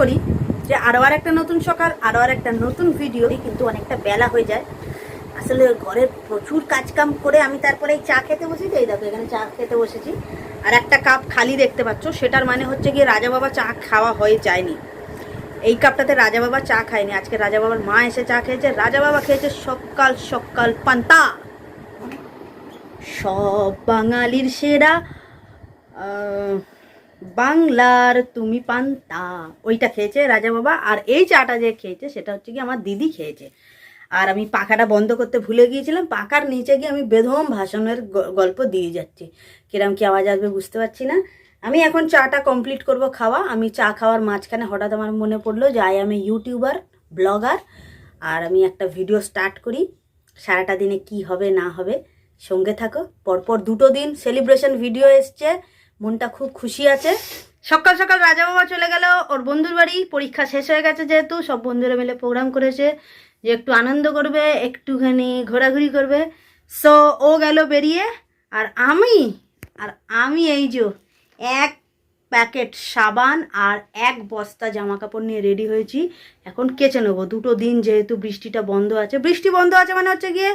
করি যে আরও আর একটা নতুন সকাল আরও আর একটা নতুন ভিডিও কিন্তু অনেকটা বেলা হয়ে যায়। আসলে ঘরের প্রচুর কাজকাম করে আমি তারপরে চা খেতে বসেছি। এই দেখো, এখানে চা খেতে বসেছি। আর একটা কাপ খালি দেখতে পাচ্ছ, সেটার মানে হচ্ছে গিয়ে রাজা বাবা চা খাওয়া হয়ে যায়নি। এই কাপটাতে রাজা বাবা চা খায়নি। আজকে রাজা বাবার মা এসে চা খেয়েছে। রাজা বাবা খেয়েছে সকাল সকাল পান্তা। সব বাঙালির সেরা বাংলার তুমি পান্তা। ওইটা খেয়েছে রাজা বাবা, আর এই চাটা যে খেয়েছে সেটা হচ্ছে কি আমার দিদি খেয়েছে। আর আমি পাখাটা বন্ধ করতে ভুলে গিয়েছিলাম, পাখার নিচে গিয়ে আমি বেদম ভাষণের গল্প দিয়ে যাচ্ছি। কিরম কি আওয়াজ আসবে বুঝতে পারছি না। আমি এখন চাটা কমপ্লিট করব খাওয়া। আমি চা খাওয়ার মাঝখানে হঠাৎ আমার মনে পড়ল যে আই আমি ইউটিউবার ব্লগার আর আমি একটা ভিডিও স্টার্ট করি। সারাটা দিনে কি হবে না হবে সঙ্গে থাকো। পরপর দুটো দিন সেলিব্রেশন ভিডিও এসছে। মনটা খুব খুশি আছে। সকাল সকাল রাজা বাবা চলে গেল, ওর বন্ধুর বাড়ি। পরীক্ষা শেষ হয়ে গেছে যেহেতু, সব বন্ধুরা মিলে প্রোগ্রাম করেছে যে একটু আনন্দ করবে, একটুখানি ঘোরাঘুরি করবে। সো ও গেল বেরিয়ে, আর আমি আর আমি এই যে এক প্যাকেট সাবান আর এক বস্তা জামা কাপড় নিয়ে রেডি হয়েছি। এখন কেচে নেব। দুটো দিন যেহেতু বৃষ্টিটা বন্ধ আছে। বৃষ্টি বন্ধ আছে মানে হচ্ছে গিয়ে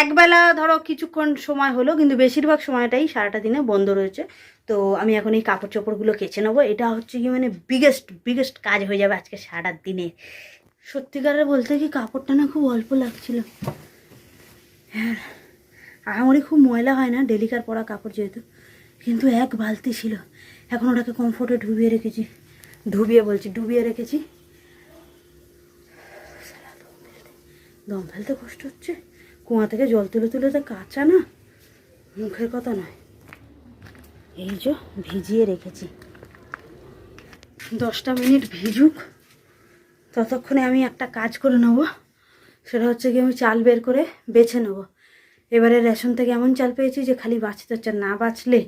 একবেলা ধরো কিছুক্ষণ সময় হলো, কিন্তু বেশিরভাগ সময়টাই সারাটা দিনে বন্ধ রয়েছে। তো আমি এখন এই কাপড় চোপড়গুলো কেচে নেব। এটা হচ্ছে কি মানে বিগেস্ট বিগেস্ট কাজ হয়ে যাবে আজকে সারা দিনে। সত্যিকারের বলতে কি কাপড়টা না খুব অল্প লাগছিল। হ্যাঁ আমারই খুব ময়লা হয় না, ডেলিকার পরা কাপড় যেহেতু। কিন্তু এক বালতি ছিল। এখন ওটাকে কমফোর্টে ডুবিয়ে রেখেছি। ডুবিয়ে বলছি, ডুবিয়ে রেখেছি। দম ফেলতে কষ্ট হচ্ছে। কুয়া থেকে জল তুলে তুলে তো কাঁচা না, মুখের কথা নয়। এই যে ভিজিয়ে রেখেছি। দশটা মিনিট ভিজুক, ততক্ষণে আমি একটা কাজ করে নেব। সেটা হচ্ছে কি আমি চাল বের করে বেছে নেব। এবারে রেশন থেকে এমন চাল পেয়েছি যে খালি বাঁচতে হচ্ছে, না বাঁচলে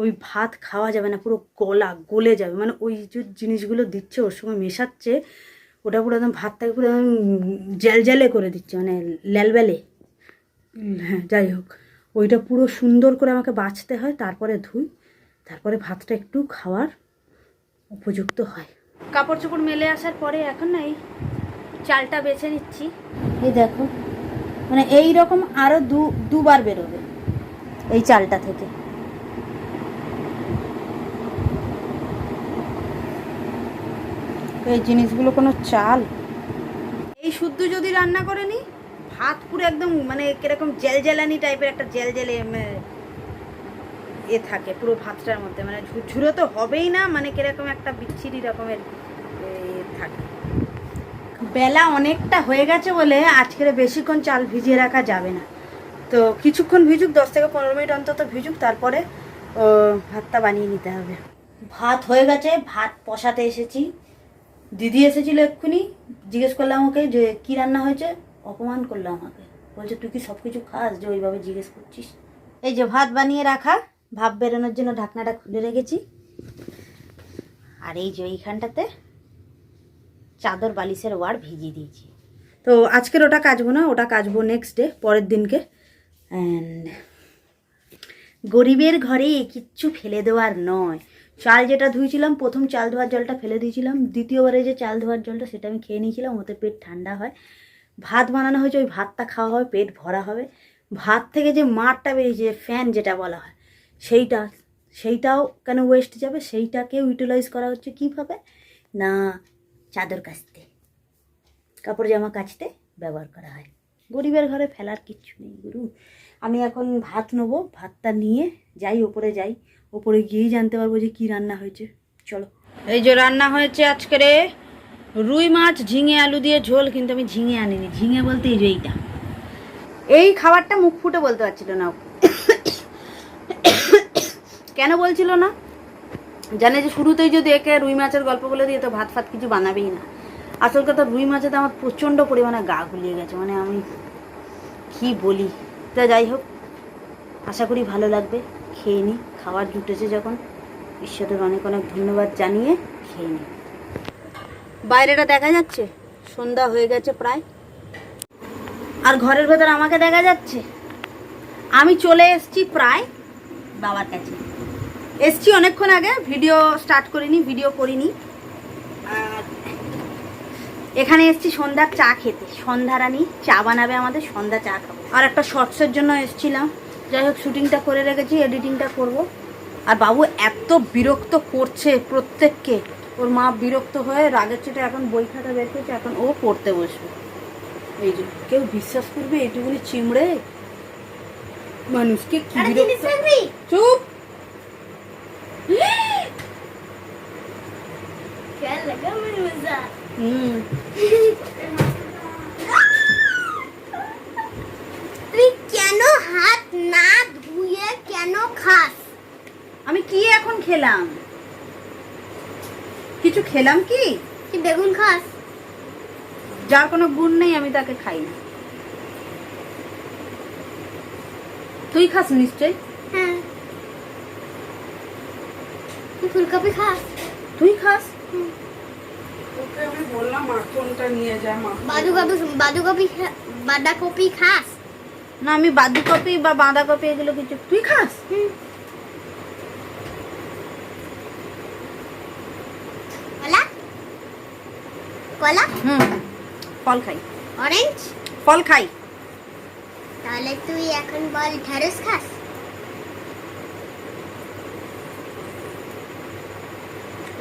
ওই ভাত খাওয়া যাবে না, পুরো গলা গলে যাবে। মানে ওই যে জিনিসগুলো দিচ্ছে, ওর সঙ্গে মেশাচ্ছে, ওটা পুরো একদম ভাতটাকে পুরো একদম জ্যালে করে দিচ্ছে মানে ল্যালবেলে। হ্যাঁ যাই হোক। ওইটা পুরো সুন্দর করে আমাকে বাছতে হয়, তারপরে ধুই। তারপরে ভাতটা একটু খাওয়ার উপযুক্ত হয়। কাপড় চোপড় মেলে আসার পরে এখন না এই চালটা বেছে নিচ্ছি। এই দেখো মানে এই রকম আরও দু, দুবার বেরোবে এই চালটা থেকে। এই জিনিসগুলো কোনো চাল? এই শুদ্ধ যদি রান্না করে নি ভাত পুরো একদম মানে কীরকম জেল জেলানি টাইপের একটা জেল জেলে এ থাকে পুরো ভাতটার মধ্যে। মানে ঝুরঝুরে তো হবেই না মানে কীরকম একটা বিচ্ছিরি রকমের থাকে। বেলা অনেকটা হয়ে গেছে বলে আজকের বেশিক্ষণ চাল ভিজিয়ে রাখা যাবে না। তো কিছুক্ষণ ভিজুক, দশ থেকে পনেরো মিনিট অন্তত ভিজুক, তারপরে ভাতটা বানিয়ে নিতে হবে। ভাত হয়ে গেছে, ভাত পশাতে এসেছি। দিদি এসেছিল এক্ষুনি, জিজ্ঞেস করলাম ওকে যে কি রান্না হয়েছে? অপমান করল আমাকে। বলছে তুই কি সব কিছু খাস যে ওইভাবে জিজ্ঞেস করছিস? এই যে ভাত বানিয়ে রাখা ভাত বেরোনোর জন্য ঢাকনাটা খুলে রেখেছি। আর এই যে এইখানটাতে চাদর বালিশের ওয়ার ভিজিয়ে দিয়েছি। তো আজকের ওটা কাচবো না ওটা কাচবো নেক্সট ডে পরের দিনকে। অ্যান্ড গরিবের ঘরে কিচ্ছু ফেলে দেওয়ার নয়। চাল যেটা ধুয়েছিলাম প্রথম চাল ধোয়ার জলটা ফেলে দিয়েছিলাম। দ্বিতীয়বারে যে চাল ধোয়ার জলটা সেটা আমি খেয়ে নিয়েছিলাম ওতে পেট ঠান্ডা হয়। ভাত বানানো হয়েছে, ওই ভাতটা খাওয়া হবে, পেট ভরা হবে। ভাত থেকে যে মারটা বেরিয়েছে ফ্যান যেটা বলা হয়, সেইটা, সেইটাও কেন ওয়েস্ট যাবে? সেইটাকে ইউটিলাইজ করা হচ্ছে কীভাবে? না, চাদর কাচতে। কাপড় জামা কাচতে ব্যবহার করা হয়। গরিবের ঘরে ফেলার কিচ্ছু নেই, গুরু। আমি এখন ভাত নেব, ভাতটা নিয়ে যাই, ওপরে যাই। ওপরে গিয়েই জানতে পারব যে কি রান্না হয়েছে। চলো। এই যে রান্না হয়েছে আজকের রুই মাছ, ঝিঙে, আলু দিয়ে ঝোল, কিন্তু আমি ঝিঙে আনিনি। ঝিঙে বলতে এই যে এইটা। এই খাবারটা মুখ ফুটে বলতে পারছিল না। কেন বলছিল না? জানে যে শুরুতেই যদি একে রুই মাছের গল্প বলে দিয়ে তো ভাত ফাত কিছু বানাবেই না। আসল কথা রুই মাছেতে আমার প্রচণ্ড পরিমাণে গা গুলিয়ে গেছে। মানে আমি কি বলি? তা যাই হোক, আশা করি ভালো লাগবে। খেয়ে নিই খাবার জুটেছে যখন। ঈশ্বরের অনেক অনেক ধন্যবাদ জানিয়ে খেয়ে নিই বাইরেটা দেখা যাচ্ছে? সন্ধ্যা হয়ে গেছে প্রায়। আর ঘরের ভেতর আমাকে দেখা যাচ্ছে? আমি চলে এসেছি প্রায় বাবার কাছে। এসছি অনেকক্ষণ আগে, ভিডিও স্টার্ট করিনি ভিডিও করিনি। আর এখানে এসেছি সন্ধ্যার চা খেতে। সন্ধ্যা রানী চা বানাবে আমাদের, সন্ধ্যা চা খাব। আর একটা শর্টসের জন্য এসেছিলাম। যাই হোক শুটিংটা করে রেখেছি এডিটিংটা করব। আর বাবু এত বিরক্ত করছে প্রত্যেককে। ওর মা বিরক্ত হয়ে রাগের চেটে এখন বই খাতা বের করছে এখন ও পড়তে বসবে। এই যে কেউ বিশ্বাস করবে এইটুকুনি চিমড়ে? মানুষকে কি বিরক্ত চুপ! আমি কি এখন খেলাম? কিছু খেলাম কি? বেগুন খাস? যার কোনো গুণ নেই আমি তাকে খাই না। তুই খাস নিশ্চয় হ্যাঁ। তুই ফুলকপি খাস? তুই খাস? ওকে আমি বললাম মাখনটা নিয়ে যা মাখন বাঁধাকপি বাঁধাকপি খা- বাঁধাকপি খাস? না আমি বাঁধাকপি বা বাঁধাকপি এগুলো কিছু তুই খাস? হুম। কলা কলা? হুম। ফল খাই। অরেঞ্জ ফল খাই। তাহলে তুই এখন বল ঢেঁড়স খাস?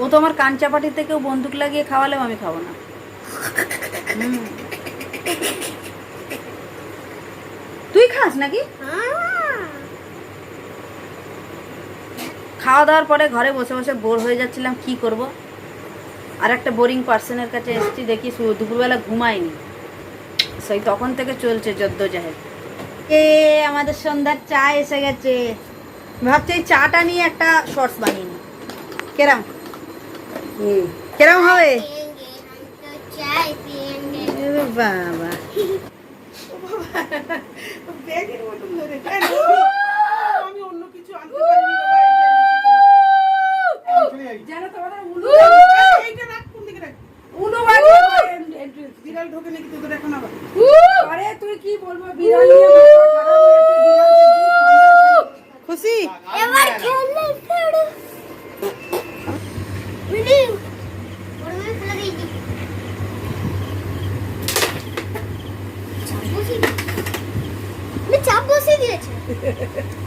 ও তো আমার কান চাপাটি থেকেও বন্দুক লাগিয়ে খাওয়ালেও আমি খাব না। তুই খাস নাকি? খাওয়া দাওয়ার পরে ঘরে বসে বসে বোর হয়ে যাচ্ছিলাম কি করব? আর একটা বোরিং পার্সনের কাছে এসছি দেখি দুপুরবেলা ঘুমায়নি। সেই তখন থেকে চলছে যদ্দ জাহেদ। এ আমাদের সন্ধ্যার চা এসে গেছে। ভাবছি এই চাটা নিয়ে একটা শর্টস বানিয়ে নি কেরাম? হুম কেরাম হবে? বাবা। আমি তোমাদের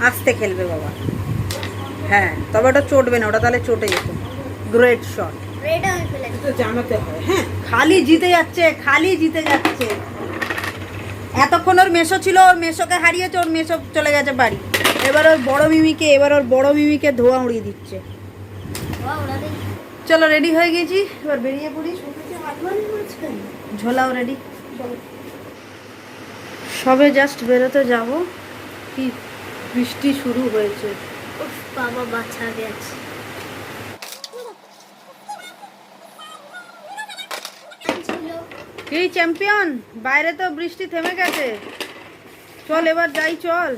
আস্তে খেলবে বাবা। হ্যাঁ তবে ওটা চটবে না ওটা তাহলে চটে যেত। গ্রেট শট হয়ে জানাতে হয়। হ্যাঁ খালি জিতে যাচ্ছে খালি জিতে যাচ্ছে। এতক্ষণ ওর মেশো ছিল ওর মেশোকে হারিয়েছে ওর মেশো চলে গেছে বাড়ি। এবার ওর বড় মিমিকে এবার ওর বড় মিমিকে ধোয়া উড়িয়ে দিচ্ছে। চলো রেডি হয়ে গেছি? এবার বেরিয়ে পড়ি। ঝোলাও রেডি সবে জাস্ট বেরোতে যাব। কি বৃষ্টি শুরু হয়েছে। বাবা বাচ্চা গেছে। কি চ্যাম্পিয়ন? বাইরে তো বৃষ্টি থেমে গেছে। চল, এবার যাই, চল।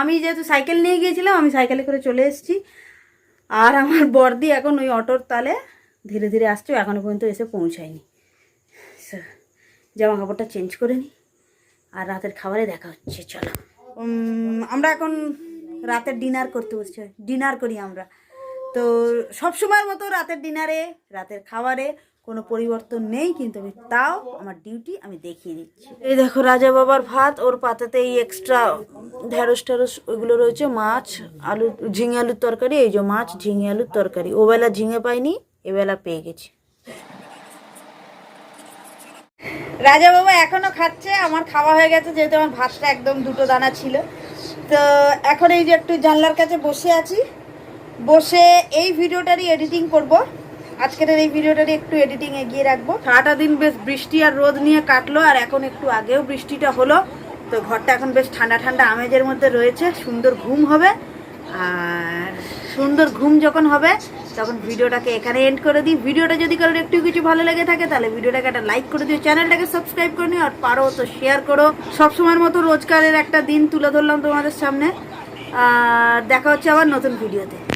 আমি যেহেতু সাইকেল নিয়ে গিয়েছিলাম, আমি সাইকেলে করে চলে এসেছি। আর আমার বর্দি এখন ওই অটোর তালে ধীরে ধীরে আসছে এখনও পর্যন্ত এসে পৌঁছায়নি। জামা কাপড়টা চেঞ্জ করে নিই আর রাতের খাবারে দেখা হচ্ছে, চলো। আমরা এখন রাতের ডিনার করতে বসছি। ডিনার করি আমরা। তো সব সময়ের মতো রাতের ডিনারে রাতের খাবারে কোনো পরিবর্তন নেই, কিন্তু আমি তাও আমার ডিউটি আমি দেখিয়ে দিচ্ছি। এই দেখো রাজা বাবার ভাত, ওর পাতাতে এই এক্সট্রা ঢেঁড়স ঢেঁড়স ওইগুলো রয়েছে, মাছ, আলু, ঝিঙে আলুর তরকারি, এই যে মাছ, ঝিঙে আলুর তরকারি। ওবেলা ঝিঙে পাইনি, এবেলা পেয়ে গেছি। রাজা বাবা এখনও খাচ্ছে, আমার খাওয়া হয়ে গেছে, যেহেতু আমার ভাতটা একদম দুটো দানা ছিল। তো এখন এই যে একটু জানলার কাছে বসে আছি, বসে এই ভিডিওটারই এডিটিং করব। আজকের এই ভিডিওটারই একটু এডিটিং এগিয়ে রাখব। সারাটা দিন বেশ বৃষ্টি আর রোদ নিয়ে কাটলো, আর এখন একটু আগেও বৃষ্টিটা হলো। তো ঘরটা এখন বেশ ঠান্ডা ঠান্ডা আমেজের মধ্যে রয়েছে, সুন্দর ঘুম হবে। আর সুন্দর ঘুম যখন হবে তখন ভিডিওটাকে এখানে এন্ড করে দিই। ভিডিওটা যদি কারোর একটু কিছু ভালো লেগে থাকে, তাহলে ভিডিওটাকে একটা লাইক করে দিও। চ্যানেলটাকে সাবস্ক্রাইব করে নিও আর পারো তো শেয়ার করো। সবসময়ের মতো রোজগারের একটা দিন তুলে ধরলাম তোমাদের সামনে। আর দেখা হচ্ছে আবার নতুন ভিডিওতে